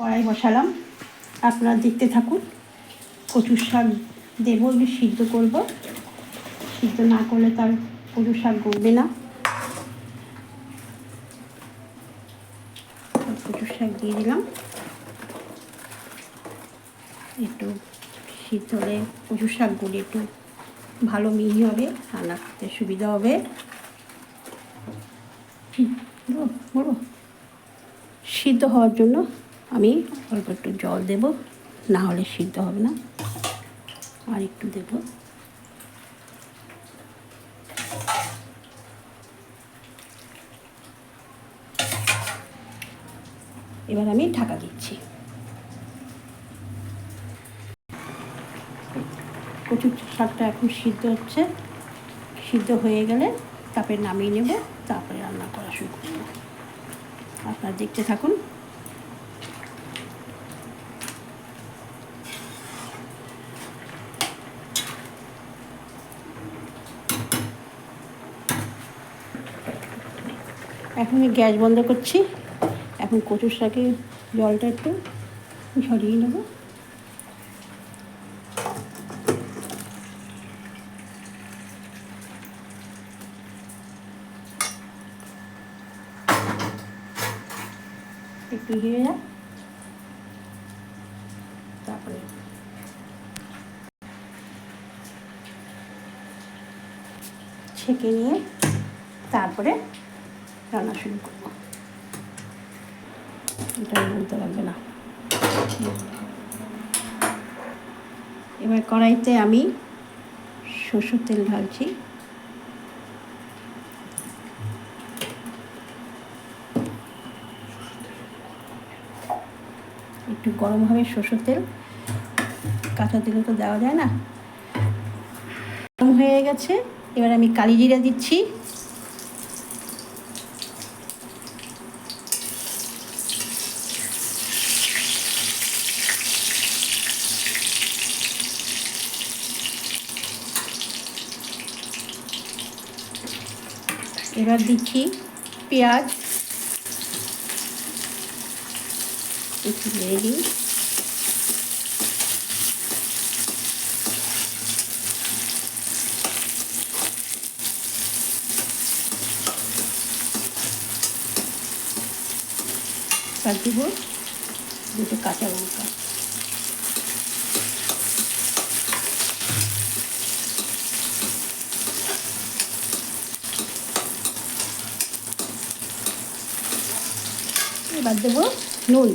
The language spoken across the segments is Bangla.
কড়াই বসালাম। আপনারা দেখতে থাকুন, কচুর শাক দেবো একটু সিদ্ধ করব। সিদ্ধ না করলে তার কচুর শাক গলবে না। কচুর শাক দিয়ে দিলাম। একটু সিদ্ধ হলে কচুর শাক গলে একটু ভালো মিহি হবে রান্না করতে সুবিধা হবে। সিদ্ধ হওয়ার জন্য আমি অল্প একটু জল দেব, না হলে সিদ্ধ হবে না। আর একটু দেব। এবার আমি ঢাকা দিচ্ছি। কচুর শাকটা এখন সিদ্ধ হচ্ছে। সিদ্ধ হয়ে গেলে তারপরে নামিয়ে নেব, তারপরে রান্না করা শুরু করব। আপনারা দেখতে থাকুন। এখন গ্যাস বন্ধ করছি। এখন কচুর শাকে জলটা একটু ঝরিয়ে নেব। একটু হয়ে যায় তারপরে ছেঁকে নিয়ে তারপরে রান্না শুরু করব। এটা বলতে পারবে না। এবার কড়াইতে আমি সরষের তেল ঢালছি। একটু গরম হবে সরষের তেল। কাঁচা তেলে তো দেওয়া যায় না। গরম হয়ে গেছে। এবার আমি কালি জিরা দিচ্ছি। এবার দিচ্ছি পেঁয়াজ। একটু দিয়ে দিই। তার দুটো কাঁচা লঙ্কা। এবার দেবো নুন।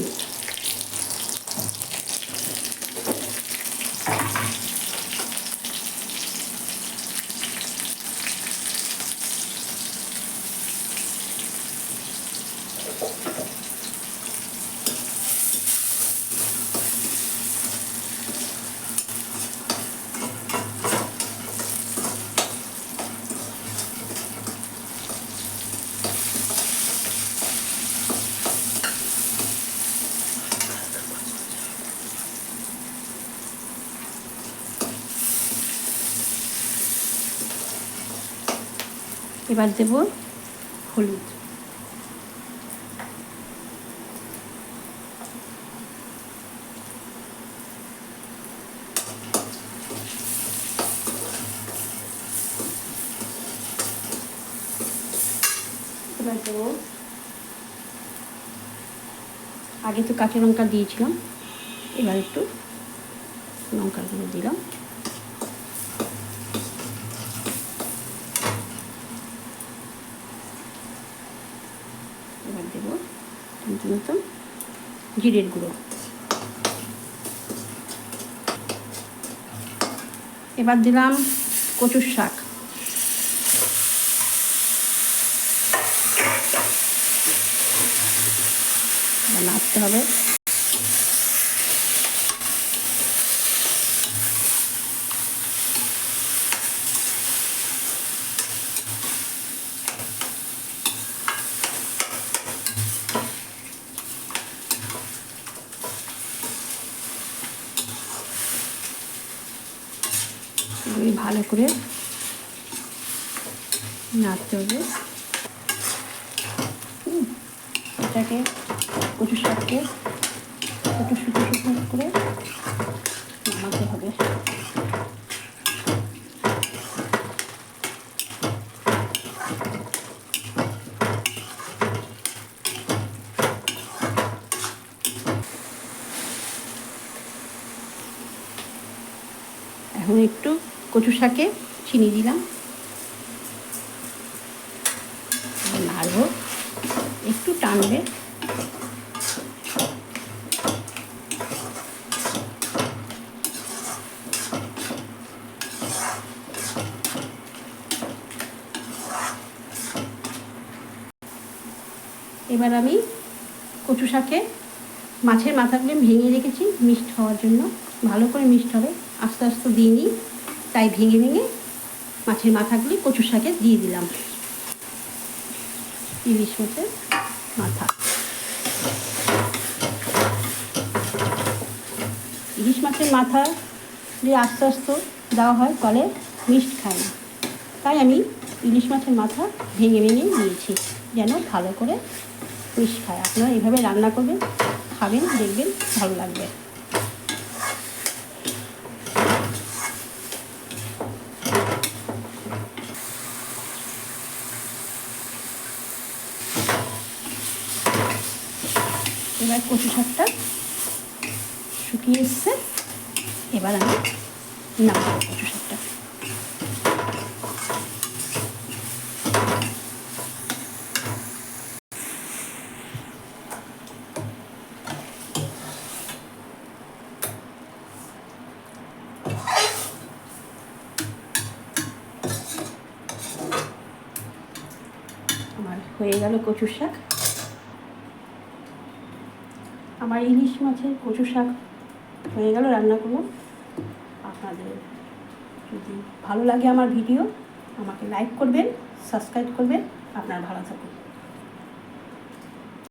এবার দেব হলুদ। এবার দেব। আগে তো কাঁচা লঙ্কা দিয়েছিলাম এবার একটু লঙ্কাগুলো দিলাম এবার দেবো মতন জিরের গুঁড়ো। এবার দিলাম কচুর শাক। নাড়তে হবে। এগুলি ভালো করে নাড়তে হবে। এটাকে কচু শাককে একটু শুকনো শুকনো করে নামাতে হবে। এখন একটু কচু শাকে চিনি দিলাম। নাড়বো, একটু টানবে। এবার আমি কচু শাকে মাছের মাথাগুলো ভেঙে রেখেছি মিক্সড হওয়ার জন্য। ভালো করে মিক্সড হবে, আস্তে আস্তে দিইনি তাই ভেঙে ভেঙে মাছের মাথাগুলি কচু শাকে দিয়ে দিলাম। ইলিশ মাছের মাথা। ইলিশ মাছের মাথা দিয়ে আস্তে আস্তে দেওয়া হয় কলে মিষ্ট খায় না। তাই আমি ইলিশ মাছের মাথা ভেঙে ভেঙে নিয়েছি যেন ভালো করে মিষ্ট খায়। আপনারা এভাবে রান্না করবেন, খাবেন, দেখবেন, ভালো লাগবে এবার কচু শাকটা শুকিয়ে এসছে। এবার আমি নামাবো কচু শাকটা। হয়ে গেল কচুর শাক। আমার ইলিশ মাছের কচু শাক হয়ে গেল, রান্না করলাম আপনাদের যদি ভালো লাগে আমার ভিডিও, আমাকে লাইক করবেন সাবস্ক্রাইব করবেন, আপনার ভালো থাকুন।